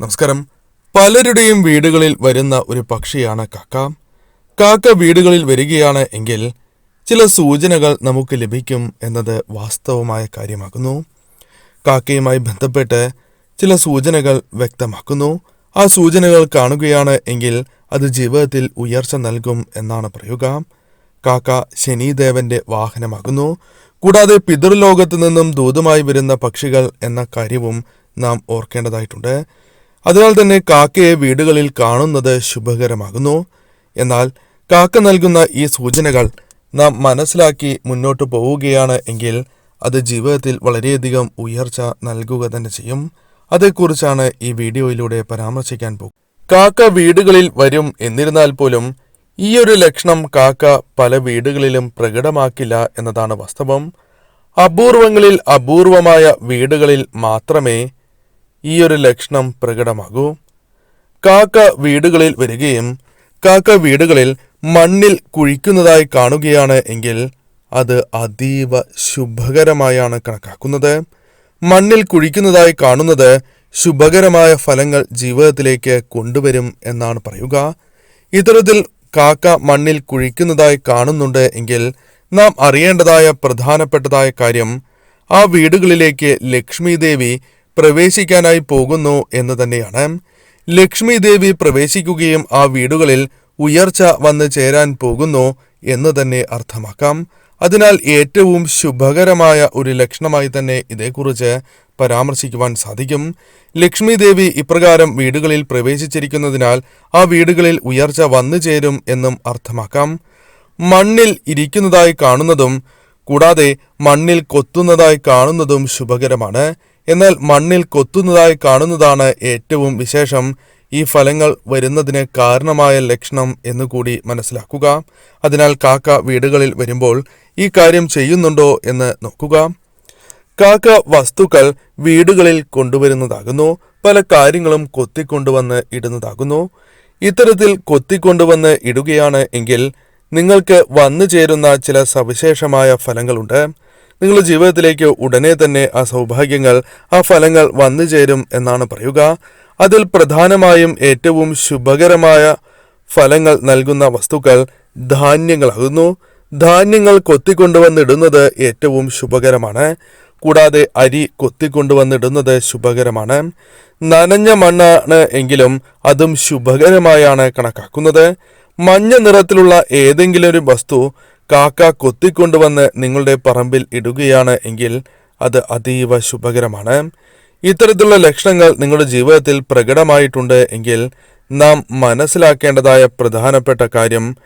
നമസ്കാരം. പലരുടെയും വീടുകളിൽ വരുന്ന ഒരു പക്ഷിയാണ് കാക്ക. കാക്ക വീടുകളിൽ വരികയാണ് എങ്കിൽ ചില സൂചനകൾ നമുക്ക് ലഭിക്കും എന്നത് വാസ്തവമായ കാര്യമാകുന്നു. കാക്കയുമായി ബന്ധപ്പെട്ട് ചില സൂചനകൾ വ്യക്തമാക്കുന്നു. ആ സൂചനകൾ കാണുകയാണ് എങ്കിൽ അത് ജീവിതത്തിൽ ഉയർച്ച നൽകും എന്നാണ് പറയുക. കാക്ക ശനിദേവന്റെ വാഹനമാകുന്നു. കൂടാതെ പിതൃലോകത്ത് നിന്നും ദൂതമായി വരുന്ന പക്ഷികൾ എന്ന കാര്യവും നാം ഓർക്കേണ്ടതായിട്ടുണ്ട്. അതിനാൽ തന്നെ കാക്കയെ വീടുകളിൽ കാണുന്നത് ശുഭകരമാകുന്നു. എന്നാൽ കാക്ക നൽകുന്ന ഈ സൂചനകൾ നാം മനസ്സിലാക്കി മുന്നോട്ട് പോവുകയാണ് എങ്കിൽ അത് ജീവിതത്തിൽ വളരെയധികം ഉയർച്ച നൽകുക തന്നെ ചെയ്യും. അതേക്കുറിച്ചാണ് ഈ വീഡിയോയിലൂടെ പരാമർശിക്കാൻ പോകും കാക്ക വീടുകളിൽ വരും എന്നിരുന്നാൽ പോലും ഈ ഒരു ലക്ഷണം കാക്ക പല വീടുകളിലും പ്രകടമാക്കില്ല എന്നതാണ് വാസ്തവം. അപൂർവങ്ങളിൽ അപൂർവമായ വീടുകളിൽ മാത്രമേ ഈ ഒരു ലക്ഷണം പ്രകടമാകൂ. കാക്ക വീടുകളിൽ വരികയും കാക്ക വീടുകളിൽ മണ്ണിൽ കുഴിക്കുന്നതായി കാണുകയാണ് എങ്കിൽ അത് അതീവ ശുഭകരമായാണ് കണക്കാക്കുന്നത്. മണ്ണിൽ കുഴിക്കുന്നതായി കാണുന്നത് ശുഭകരമായ ഫലങ്ങൾ ജീവിതത്തിലേക്ക് കൊണ്ടുവരും എന്നാണ് പറയുക. ഇത്തരത്തിൽ കാക്ക മണ്ണിൽ കുഴിക്കുന്നതായി കാണുന്നുണ്ട് എങ്കിൽ നാം അറിയേണ്ടതായ പ്രധാനപ്പെട്ടതായ കാര്യം ആ വീടുകളിലേക്ക് ലക്ഷ്മി ദേവി പ്രവേശിക്കാനായി പോകുന്നു എന്ന് തന്നെയാണ്. ലക്ഷ്മി ദേവി പ്രവേശിക്കുകയും ആ വീടുകളിൽ ഉയർച്ച വന്ന് ചേരാൻ പോകുന്നു എന്ന് തന്നെ അർത്ഥമാക്കാം. അതിനാൽ ഏറ്റവും ശുഭകരമായ ഒരു ലക്ഷണമായി തന്നെ ഇതേക്കുറിച്ച് പരാമർശിക്കുവാൻ സാധിക്കും. ലക്ഷ്മി ദേവി ഇപ്രകാരം വീടുകളിൽ പ്രവേശിച്ചിരിക്കുന്നതിനാൽ ആ വീടുകളിൽ ഉയർച്ച വന്നു ചേരും എന്നും അർത്ഥമാക്കാം. മണ്ണിൽ ഇരിക്കുന്നതായി കാണുന്നതും കൂടാതെ മണ്ണിൽ കൊത്തുന്നതായി കാണുന്നതും ശുഭകരമാണ്. എന്നാൽ മണ്ണിൽ കൊത്തുന്നതായി കാണുന്നതാണ് ഏറ്റവും വിശേഷം. ഈ ഫലങ്ങൾ വരുന്നതിന് കാരണമായ ലക്ഷണം എന്നുകൂടി മനസ്സിലാക്കുക. അതിനാൽ കാക്ക വീടുകളിൽ വരുമ്പോൾ ഈ കാര്യം ചെയ്യുന്നുണ്ടോ എന്ന് നോക്കുക. കാക്ക വസ്തുക്കൾ വീടുകളിൽ കൊണ്ടുവരുന്നതാകുന്നു. പല കാര്യങ്ങളും കൊത്തിക്കൊണ്ടുവന്ന് ഇടുന്നതാകുന്നു. ഇത്തരത്തിൽ കൊത്തിക്കൊണ്ടുവന്ന് ഇടുകയാണ് എങ്കിൽ നിങ്ങൾക്ക് വന്നു ചേരുന്ന ചില സവിശേഷമായ ഫലങ്ങളുണ്ട്. നിങ്ങളുടെ ജീവിതത്തിലേക്ക് ഉടനെ തന്നെ ആ സൗഭാഗ്യങ്ങൾ ആ ഫലങ്ങൾ വന്നു ചേരും എന്നാണ് പറയുക. അതിൽ പ്രധാനമായും ഏറ്റവും ശുഭകരമായ ഫലങ്ങൾ നൽകുന്ന വസ്തുക്കൾ ധാന്യങ്ങളാകുന്നു. ധാന്യങ്ങൾ കൊത്തിക്കൊണ്ടുവന്നിടുന്നത് ഏറ്റവും ശുഭകരമാണ്. കൂടാതെ അരി കൊത്തിക്കൊണ്ടുവന്നിടുന്നത് ശുഭകരമാണ്. നനഞ്ഞ മണ്ണാണ് എങ്കിലും അതും ശുഭകരമായാണ് കണക്കാക്കുന്നത്. മഞ്ഞ നിറത്തിലുള്ള ഏതെങ്കിലും ഒരു വസ്തു കാക്ക കൊത്തിക്കൊണ്ടുവന്ന് നിങ്ങളുടെ പറമ്പിൽ ഇടുകയാണ് എങ്കിൽ അത് അതീവ ശുഭകരമാണ്. ഇത്തരത്തിലുള്ള ലക്ഷണങ്ങൾ നിങ്ങളുടെ ജീവിതത്തിൽ പ്രകടമായിട്ടുണ്ട് എങ്കിൽ നാം മനസ്സിലാക്കേണ്ടതായ പ്രധാനപ്പെട്ട കാര്യം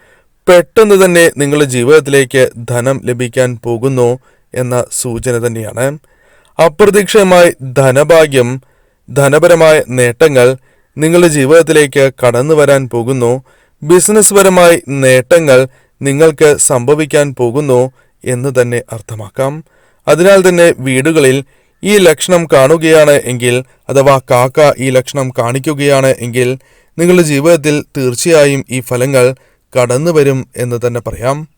പെട്ടെന്ന് തന്നെ നിങ്ങളുടെ ജീവിതത്തിലേക്ക് ധനം ലഭിക്കാൻ പോകുന്നു എന്ന സൂചന തന്നെയാണ്. അപ്രതീക്ഷിതമായി ധനഭാഗ്യം ധനപരമായ നേട്ടങ്ങൾ നിങ്ങളുടെ ജീവിതത്തിലേക്ക് കടന്നു വരാൻ പോകുന്നു. ബിസിനസ് പരമായി നേട്ടങ്ങൾ നിങ്ങൾക്ക് സംഭവിക്കാൻ പോകുന്നു എന്ന് തന്നെ അർത്ഥമാക്കാം. അതിനാൽ തന്നെ വീടുകളിൽ ഈ ലക്ഷണം കാണുകയാണ് എങ്കിൽ അഥവാ കാക്ക ഈ ലക്ഷണം കാണിക്കുകയാണ് എങ്കിൽ നിങ്ങളുടെ ജീവിതത്തിൽ തീർച്ചയായും ഈ ഫലങ്ങൾ കടന്നു വരും എന്ന് തന്നെ പറയാം.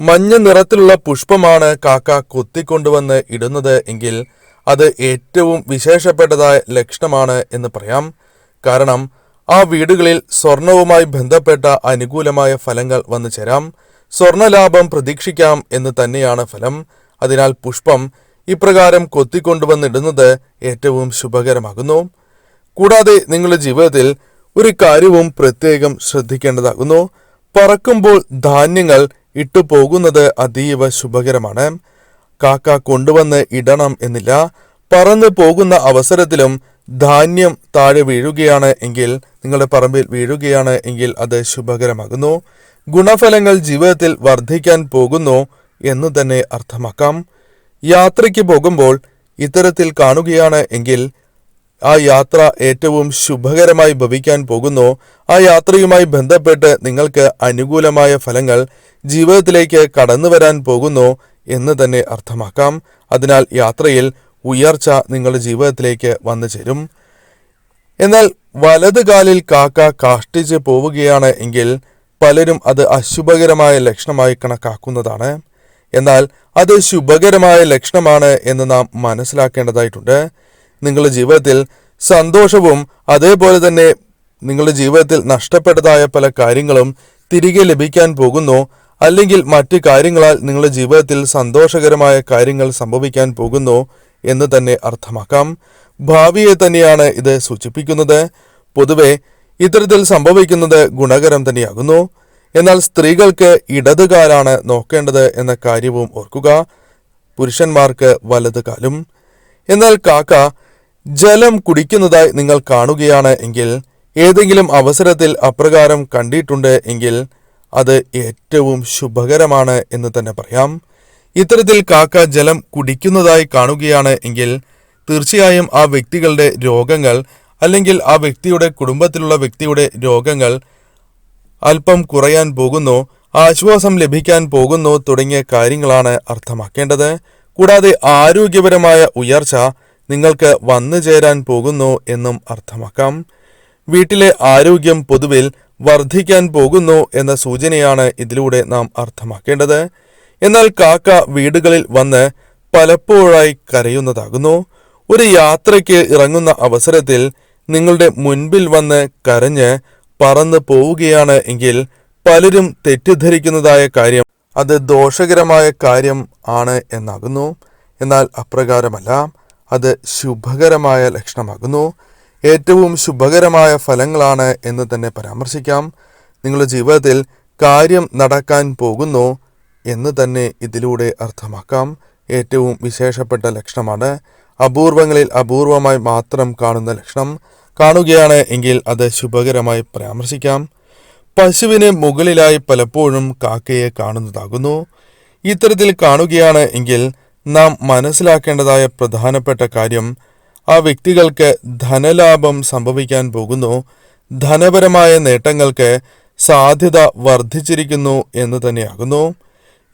മഞ്ഞ നിറത്തിലുള്ള പുഷ്പമാണ് കാക്ക കൊത്തിക്കൊണ്ടുവന്ന് ഇടുന്നത് എങ്കിൽ അത് ഏറ്റവും വിശേഷപ്പെട്ടതായ ലക്ഷണമാണ് എന്ന് പറയാം. കാരണം ആ വീടുകളിൽ സ്വർണവുമായി ബന്ധപ്പെട്ട അനുകൂലമായ ഫലങ്ങൾ വന്നു ചേരാം. സ്വർണലാഭം പ്രതീക്ഷിക്കാം എന്ന് തന്നെയാണ് ഫലം. അതിനാൽ പുഷ്പം ഇപ്രകാരം കൊത്തിക്കൊണ്ടുവന്നിടുന്നത് ഏറ്റവും ശുഭകരമാകുന്നു. കൂടാതെ നിങ്ങളുടെ ജീവിതത്തിൽ ഒരു കാര്യവും പ്രത്യേകം ശ്രദ്ധിക്കേണ്ടതാകുന്നു. പറക്കുമ്പോൾ ധാന്യങ്ങൾ ഇട്ടുപോകുന്നത് അതീവ ശുഭകരമാണ്. കാക്ക കൊണ്ടുവന്ന് ഇടണം എന്നില്ല. പറന്നു പോകുന്ന അവസരത്തിലും ധാന്യം താഴെ വീഴുകയാണ് എങ്കിൽ നിങ്ങളുടെ പറമ്പിൽ വീഴുകയാണ് എങ്കിൽ അത് ശുഭകരമാകുന്നു. ഗുണഫലങ്ങൾ ജീവിതത്തിൽ വർദ്ധിക്കാൻ പോകുന്നു എന്ന് തന്നെ അർത്ഥമാക്കാം. യാത്രയ്ക്ക് പോകുമ്പോൾ ഇത്തരത്തിൽ കാണുകയാണ് എങ്കിൽ ആ യാത്ര ഏറ്റവും ശുഭകരമായി ഭവിക്കാൻ പോകുന്നു. ആ യാത്രയുമായി ബന്ധപ്പെട്ട് നിങ്ങൾക്ക് അനുകൂലമായ ഫലങ്ങൾ ജീവിതത്തിലേക്ക് കടന്നു വരാൻ പോകുന്നു എന്ന് തന്നെ അർത്ഥമാക്കാം. അതിനാൽ യാത്രയിൽ ഉയർച്ച നിങ്ങളുടെ ജീവിതത്തിലേക്ക് വന്നു ചേരും. എന്നാൽ വലത് കാലിൽ കാക്ക കാഷ്ടിച്ച് പോവുകയാണ് എങ്കിൽ പലരും അത് അശുഭകരമായ ലക്ഷണമായി കണക്കാക്കുന്നതാണ്. എന്നാൽ അത് ശുഭകരമായ ലക്ഷണമാണ് എന്ന് നാം മനസ്സിലാക്കേണ്ടതായിട്ടുണ്ട്. നിങ്ങളുടെ ജീവിതത്തിൽ സന്തോഷവും അതേപോലെ തന്നെ നിങ്ങളുടെ ജീവിതത്തിൽ നഷ്ടപ്പെട്ടതായ പല കാര്യങ്ങളും തിരികെ ലഭിക്കാൻ പോകുന്നു. അല്ലെങ്കിൽ മറ്റു കാര്യങ്ങളാൽ നിങ്ങളുടെ ജീവിതത്തിൽ സന്തോഷകരമായ കാര്യങ്ങൾ സംഭവിക്കാൻ പോകുന്നു. എന്ന് തന്നെ അർത്ഥമാക്കാം. ഭാവിയെ തന്നെയാണ് ഇത് സൂചിപ്പിക്കുന്നത്. പൊതുവെ ഇത്തരത്തിൽ സംഭവിക്കുന്നത് ഗുണകരം തന്നെയാകുന്നു. എന്നാൽ സ്ത്രീകൾക്ക് ഇടതുകാലാണ് നോക്കേണ്ടത് എന്ന കാര്യവും ഓർക്കുക. പുരുഷന്മാർക്ക് വലതുകാലും എന്നാൽ കാക്ക ജലം കുടിക്കുന്നതായി നിങ്ങൾ കാണുകയാണ് എങ്കിൽ ഏതെങ്കിലും അവസരത്തിൽ അപ്രകാരം കണ്ടിട്ടുണ്ട് എങ്കിൽ അത് ഏറ്റവും ശുഭകരമാണ് എന്ന് തന്നെ പറയാം. ഇത്തരത്തിൽ കാക്ക ജലം കുടിക്കുന്നതായി കാണുകയാണ് എങ്കിൽ തീർച്ചയായും ആ വ്യക്തികളുടെ രോഗങ്ങൾ അല്ലെങ്കിൽ ആ വ്യക്തിയുടെ കുടുംബത്തിലുള്ള വ്യക്തിയുടെ രോഗങ്ങൾ അല്പം കുറയാൻ പോകുന്നു ആശ്വാസം ലഭിക്കാൻ പോകുന്നു തുടങ്ങിയ കാര്യങ്ങളാണ് അർത്ഥമാക്കേണ്ടത്. കൂടാതെ ആരോഗ്യപരമായ ഉയർച്ച നിങ്ങൾക്ക് വന്നു ചേരാൻ പോകുന്നു എന്നും അർത്ഥമാക്കാം. വീട്ടിലെ ആരോഗ്യം പൊതുവിൽ വർദ്ധിക്കാൻ പോകുന്നു എന്ന സൂചനയാണ് ഇതിലൂടെ നാം അർത്ഥമാക്കേണ്ടത്. എന്നാൽ കാക്ക വീടുകളിൽ വന്ന് പലപ്പോഴായി കരയുന്നതാകുന്നു. ഒരു യാത്രയ്ക്ക് ഇറങ്ങുന്ന അവസരത്തിൽ നിങ്ങളുടെ മുൻപിൽ വന്ന് കരഞ്ഞ് പറന്നു പോവുകയാണ് എങ്കിൽ പലരും തെറ്റിദ്ധരിക്കുന്നതായ കാര്യം അത് ദോഷകരമായ കാര്യം ആണ് എന്നാകുന്നു. എന്നാൽ അപ്രകാരമല്ല അത് ശുഭകരമായ ലക്ഷണമാകുന്നു. ഏറ്റവും ശുഭകരമായ ഫലങ്ങളാണ് എന്ന് തന്നെ പരാമർശിക്കാം. നിങ്ങളുടെ ജീവിതത്തിൽ കാര്യം നടക്കാൻ പോകുന്നു. എന്ന് തന്നെ ഇതിലൂടെ അർത്ഥമാക്കാം. ഏറ്റവും വിശേഷപ്പെട്ട ലക്ഷണമാണ് അപൂർവങ്ങളിൽ അപൂർവമായി മാത്രം കാണുന്ന ലക്ഷണം. കാണുകയാണ് എങ്കിൽ അത് ശുഭകരമായി പരാമർശിക്കാം. പശുവിന് മുകളിലായി പലപ്പോഴും കാക്കയെ കാണുന്നതാകുന്നു. ഇത്തരത്തിൽ കാണുകയാണ് എങ്കിൽ നാം മനസ്സിലാക്കേണ്ടതായ പ്രധാനപ്പെട്ട കാര്യം ആ വ്യക്തികൾക്ക് ധനലാഭം സംഭവിക്കാൻ പോകുന്നു. ധനപരമായ നേട്ടങ്ങൾക്ക് സാധ്യത വർദ്ധിച്ചിരിക്കുന്നു എന്ന് തന്നെയാകുന്നു.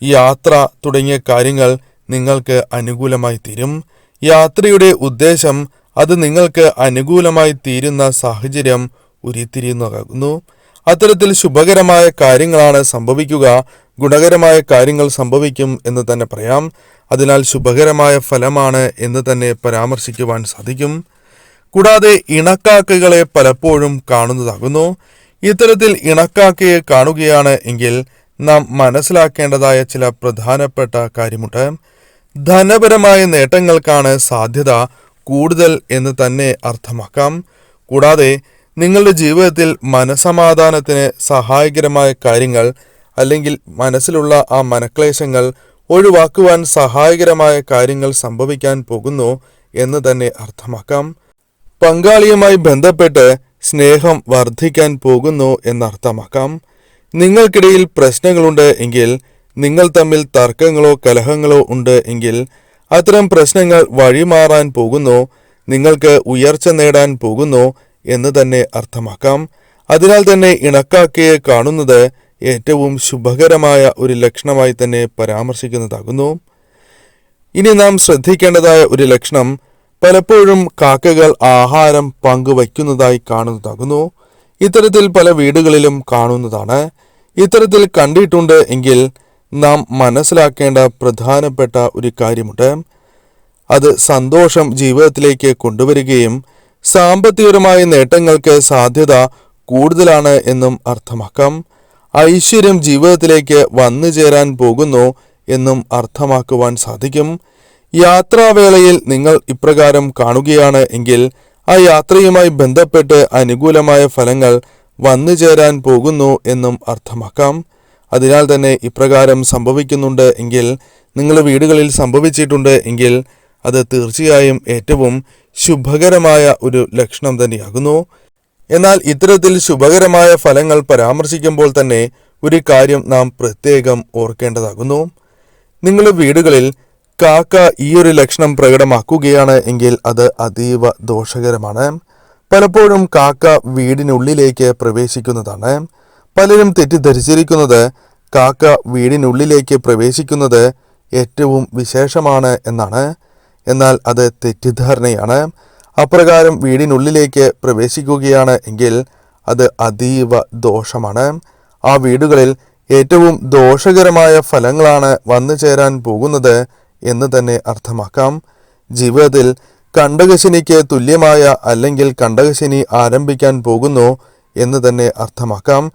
യാത്ര തുടങ്ങിയ കാര്യങ്ങൾ നിങ്ങൾക്ക് അനുകൂലമായി തീരും. യാത്രയുടെ ഉദ്ദേശം അത് നിങ്ങൾക്ക് അനുകൂലമായി തീരുന്ന സാഹചര്യം ഉരുത്തിരിയുന്നതാകുന്നു. അത്തരത്തിൽ ശുഭകരമായ കാര്യങ്ങളാണ് സംഭവിക്കുക. ഗുണകരമായ കാര്യങ്ങൾ സംഭവിക്കും എന്ന് തന്നെ പറയാം. അതിനാൽ ശുഭകരമായ ഫലമാണ് എന്ന് തന്നെ പരാമർശിക്കുവാൻ സാധിക്കും. കൂടാതെ ഇണക്കാക്കകളെ പലപ്പോഴും കാണുന്നതാകുന്നു. ഇത്തരത്തിൽ ഇണക്കാക്കയെ കാണുകയാണ് എങ്കിൽ നാം മനസ്സിലാക്കേണ്ടതായ ചില പ്രധാനപ്പെട്ട കാര്യമുണ്ട്. ധനപരമായ നേട്ടങ്ങൾക്കാണ് സാധ്യത കൂടുതൽ എന്ന് തന്നെ അർത്ഥമാക്കാം. കൂടാതെ നിങ്ങളുടെ ജീവിതത്തിൽ മനസമാധാനത്തിന് സഹായകരമായ കാര്യങ്ങൾ അല്ലെങ്കിൽ മനസ്സിലുള്ള ആ മനക്ലേശങ്ങൾ ഒഴിവാക്കുവാൻ സഹായകരമായ കാര്യങ്ങൾ സംഭവിക്കാൻ പോകുന്നു എന്ന് തന്നെ അർത്ഥമാക്കാം. പങ്കാളിയുമായി ബന്ധപ്പെട്ട് സ്നേഹം വർദ്ധിക്കാൻ പോകുന്നു എന്നർത്ഥമാക്കാം. നിങ്ങൾക്കിടയിൽ പ്രശ്നങ്ങളുണ്ട് എങ്കിൽ നിങ്ങൾ തമ്മിൽ തർക്കങ്ങളോ കലഹങ്ങളോ ഉണ്ട് എങ്കിൽ അത്തരം പ്രശ്നങ്ങൾ വഴിമാറാൻ പോകുന്നു നിങ്ങൾക്ക് ഉയർച്ച നേടാൻ പോകുന്നു എന്ന് തന്നെ അർത്ഥമാക്കാം. അതിനാൽ തന്നെ ഇണക്കാക്കയെ കാണുന്നത് ഏറ്റവും ശുഭകരമായ ഒരു ലക്ഷണമായി തന്നെ പരാമർശിക്കുന്നതാകുന്നു. ഇനി നാം ശ്രദ്ധിക്കേണ്ടതായ ഒരു ലക്ഷണം പലപ്പോഴും കാക്കകൾ ആഹാരം പങ്കുവയ്ക്കുന്നതായി കാണുന്നതാകുന്നു. ഇത്തരത്തിൽ പല വീടുകളിലും കാണുന്നതാണ്. ഇത്തരത്തിൽ കണ്ടിട്ടുണ്ട് എങ്കിൽ നാം മനസ്സിലാക്കേണ്ട പ്രധാനപ്പെട്ട ഒരു കാര്യമുണ്ട്. അത് സന്തോഷം ജീവിതത്തിലേക്ക് കൊണ്ടുവരികയും സാമ്പത്തികപരമായ നേട്ടങ്ങൾക്ക് സാധ്യത കൂടുതലാണ് എന്നും അർത്ഥമാക്കാം. ഐശ്വര്യം ജീവിതത്തിലേക്ക് വന്നു ചേരാൻ പോകുന്നു എന്നും അർത്ഥമാക്കുവാൻ സാധിക്കും. യാത്രാവേളയിൽ നിങ്ങൾ ഇപ്രകാരം കാണുകയാണ് എങ്കിൽ ആ യാത്രയുമായി ബന്ധപ്പെട്ട് അനുകൂലമായ ഫലങ്ങൾ വന്നു ചേരാൻ പോകുന്നു എന്നും അർത്ഥമാക്കാം. അതിനാൽ തന്നെ ഇപ്രകാരം സംഭവിക്കുന്നുണ്ട് എങ്കിൽ നിങ്ങൾ വീടുകളിൽ സംഭവിച്ചിട്ടുണ്ട് എങ്കിൽ അത് തീർച്ചയായും ഏറ്റവും ശുഭകരമായ ഒരു ലക്ഷണം തന്നെയാകുന്നു. എന്നാൽ ഇത്തരത്തിൽ ശുഭകരമായ ഫലങ്ങൾ പരാമർശിക്കുമ്പോൾ തന്നെ ഒരു കാര്യം നാം പ്രത്യേകം ഓർക്കേണ്ടതാകുന്നു. നിങ്ങളുടെ വീടുകളിൽ കാക്ക ഈ ഒരു ലക്ഷണം പ്രകടമാക്കുകയാണ് എങ്കിൽ അത് അതീവ ദോഷകരമാണ്. പലപ്പോഴും കാക്ക വീടിനുള്ളിലേക്ക് പ്രവേശിക്കുന്നതാണ്. പലരും തെറ്റിദ്ധരിച്ചിരിക്കുന്നത് കാക്ക വീടിനുള്ളിലേക്ക് പ്രവേശിക്കുന്നത് ഏറ്റവും വിശേഷമാണ് എന്നാണ്. എന്നാൽ അത് തെറ്റിദ്ധാരണയാണ്. അപ്രകാരം വീടിനുള്ളിലേക്ക് പ്രവേശിക്കുകയാണ് എങ്കിൽ അത് അതീവ ദോഷമാണ്. ആ വീടുകളിൽ ഏറ്റവും ദോഷകരമായ ഫലങ്ങളാണ് വന്നു ചേരാൻ പോകുന്നത് എന്ന് തന്നെ അർത്ഥമാക്കാം. ജീവിതത്തിൽ കണ്ടകശനിക്ക് തുല്യമായ അല്ലെങ്കിൽ കണ്ടകശനി ആരംഭിക്കാൻ പോകുന്നു എന്ന് തന്നെ അർത്ഥമാക്കാം.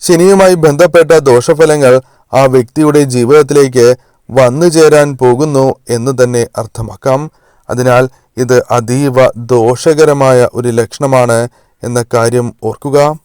ശനിയുമായി ബന്ധപ്പെട്ട ദോഷഫലങ്ങൾ ആ വ്യക്തിയുടെ ജീവിതത്തിലേക്ക് വന്നു ചേരാൻ പോകുന്നു എന്ന് തന്നെ അർത്ഥമാക്കാം. അതിനാൽ ഇത് അതീവ ദോഷകരമായ ഒരു ലക്ഷണമാണ് എന്ന കാര്യം ഓർക്കുക.